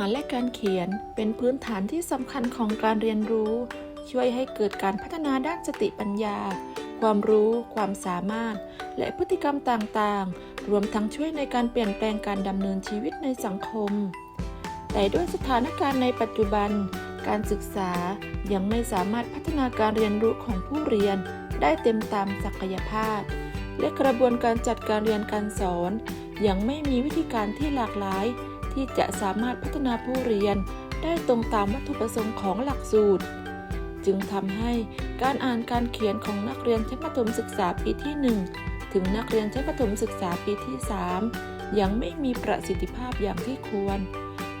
านและการเขียนเป็นพื้นฐานที่สำคัญของการเรียนรู้ ช่วยให้เกิดการพัฒนาด้านสติปัญญา ความรู้ ความสามารถ และพฤติกรรมต่างๆ รวมทั้งช่วยในการเปลี่ยนแปลงการดำเนินชีวิตในสังคม แต่ด้วยสถานการณ์ในปัจจุบัน การศึกษายังไม่สามารถพัฒนาการเรียนรู้ของผู้เรียนได้เต็มตามศักยภาพ และกระบวนการจัดการเรียนการสอน ยังไม่มีวิธีการที่หลากหลาย ที่จะสามารถพัฒนาผู้เรียนได้ตรงตามวัตถุประสงค์ของหลักสูตร จึงทำให้การอ่านการเขียนของนักเรียนชั้นประถมศึกษาปีที่ 1 ถึงนักเรียนชั้นประถมศึกษาปีที่ 3 ยังไม่มีประสิทธิภาพอย่างที่ควร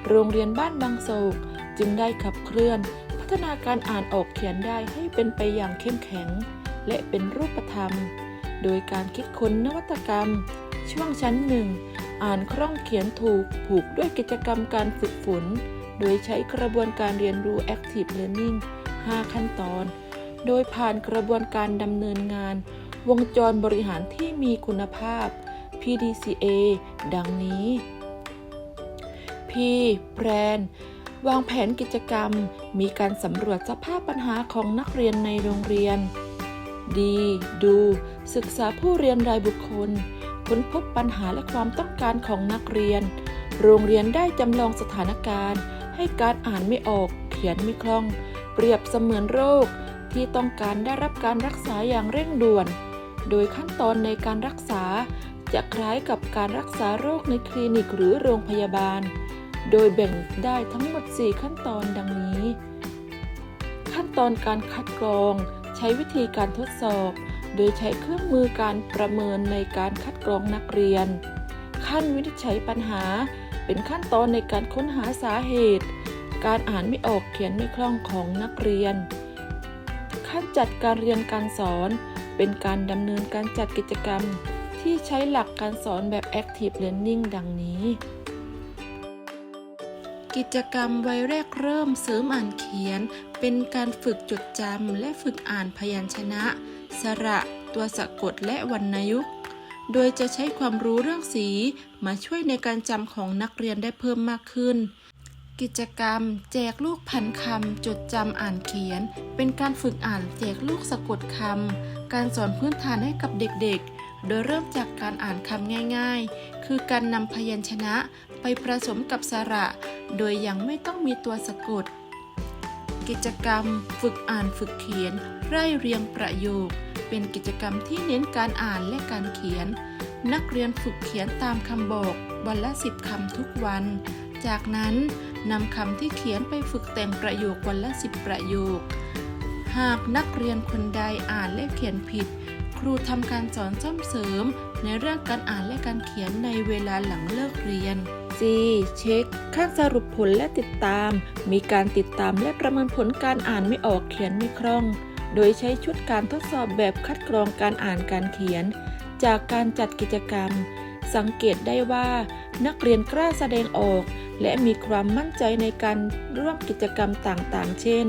โรงเรียนบ้านบางโศกจึงได้ขับเคลื่อน พัฒนาการอ่านออกเขียนได้ให้เป็นไปอย่างเข้มแข็ง และเป็นรูปธรรม โดยการคิดค้นนวัตกรรม ช่วงชั้นหนึ่ง อ่านคล่องเขียนถูกผูกด้วยกิจกรรมการฝึกฝน โดยใช้กระบวนการเรียนรู้ Active Learning 5 ขั้นตอน โดยผ่านกระบวนการดำเนินงาน วงจรบริหารที่มีคุณภาพ PDCA ดังนี้ P Plan วางแผนกิจกรรม มีการสำรวจสภาพปัญหาของนักเรียนในโรงเรียน D ดู ศึกษาผู้เรียนรายบุคคล ค้นพบปัญหาและความต้องการของนักเรียน โรงเรียนได้จำลองสถานการณ์ ให้การอ่านไม่ออก เขียนไม่คล่อง เปรียบเสมือนโรค ที่ต้องการได้รับการรักษาอย่างเร่งด่วน โดยขั้นตอนในการรักษา จะคล้ายกับการรักษาโรคในคลินิกหรือโรงพยาบาล โดยแบ่งได้ทั้งหมด 4 ขั้นตอนดังนี้ ขั้นตอนการคัดกรอง ใช้วิธีการทดสอบ โดยใช้เครื่องมือการประเมินในการคัดกรองนักเรียน ขั้นวินิจฉัยปัญหา เป็นขั้นตอนในการค้นหาสาเหตุ การอ่านไม่ออกเขียนไม่คล่องของนักเรียน ขั้นจัดการเรียนการสอน เป็นการดำเนินการจัดกิจกรรม ที่ใช้หลักการสอนแบบ Active Learning ดังนี้ กิจกรรมวัยแรกเริ่มเสริมอ่านเขียน เป็นการฝึกจดจำและฝึกอ่านพยัญชนะ สระ ตัวสะกดและวรรณยุกต์ โดยจะใช้ความรู้เรื่องสีมาช่วยในการจำของนักเรียนได้เพิ่มมากขึ้น กิจกรรม แจกลูกพันคำจดจำอ่านเขียน เป็นการฝึกอ่านแจกลูกสะกดคำการสอนพื้นฐานให้กับเด็กๆโดยเริ่มจากการอ่านคำง่ายๆ คือการนำพยัญชนะไปผสมกับสระ โดยยังไม่ต้องมีตัวสะกด กิจกรรม ฝึกอ่านฝึกเขียน ไร่เรียงประโยค เป็นกิจกรรมที่เน้นการอ่านและการเขียน นักเรียนฝึกเขียนตามคำบอก วันละสิบคำทุกวัน จากนั้นนำคำที่เขียนไปฝึกแต่งประโยควันละสิบประโยค หากนักเรียนคนใดอ่านและเขียนผิด ครูทำการสอนซ่อมเสริม ในเรื่องการอ่านและการเขียนในเวลาหลังเลิกเรียน C เช็คขั้นสรุปผลและติดตาม มีการติดตามและประเมินผลการอ่านไม่ออกเขียนไม่คล่อง โดยใช้ชุดการทดสอบแบบคัดกรองการอ่านการเขียน จากการจัดกิจกรรม สังเกตได้ว่า นักเรียนกล้าแสดงออก และมีความมั่นใจในการร่วมกิจกรรมต่างๆ เช่น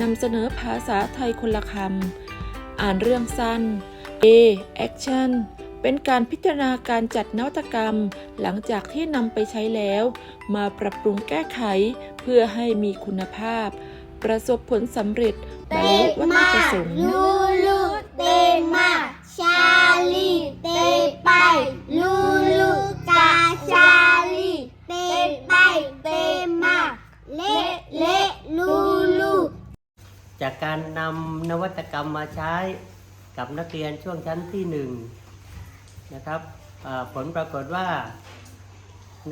นำเสนอภาษาไทยคนละคำ อ่านเรื่องสั้น A Action เป็นการพิจารณาการจัดนวัตกรรม หลังจากที่นำไปใช้แล้ว มาปรับปรุงแก้ไข เพื่อให้มีคุณภาพ ประสบผลสำเร็จบรรลุวัตถุประสงค์ลูลูเตมาชาลีเตไปลูลูกาชาลีเตไปเตมาเละเละลูลูจากการนำนวัตกรรมมาใช้ กับนักเรียนช่วงชั้นที่หนึ่งนะครับผลปรากฏว่า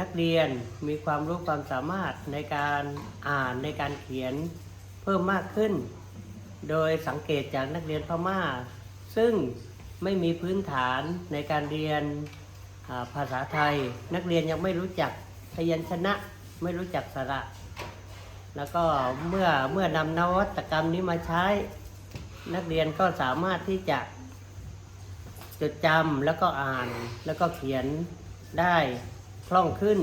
นักเรียนมีความรู้ความสามารถในการอ่านในการเขียนเพิ่มมากขึ้น โดยสังเกตจากนักเรียนพม่า ซึ่งไม่มีพื้นฐานในการเรียนภาษาไทย นักเรียนยังไม่รู้จักพยัญชนะไม่รู้จักสระ แล้วก็เมื่อเมื่อนำนวัตกรรมนี้มาใช้ นักเรียนก็สามารถที่จะจดจำแล้วก็อ่านแล้วก็เขียนได้คล่องขึ้น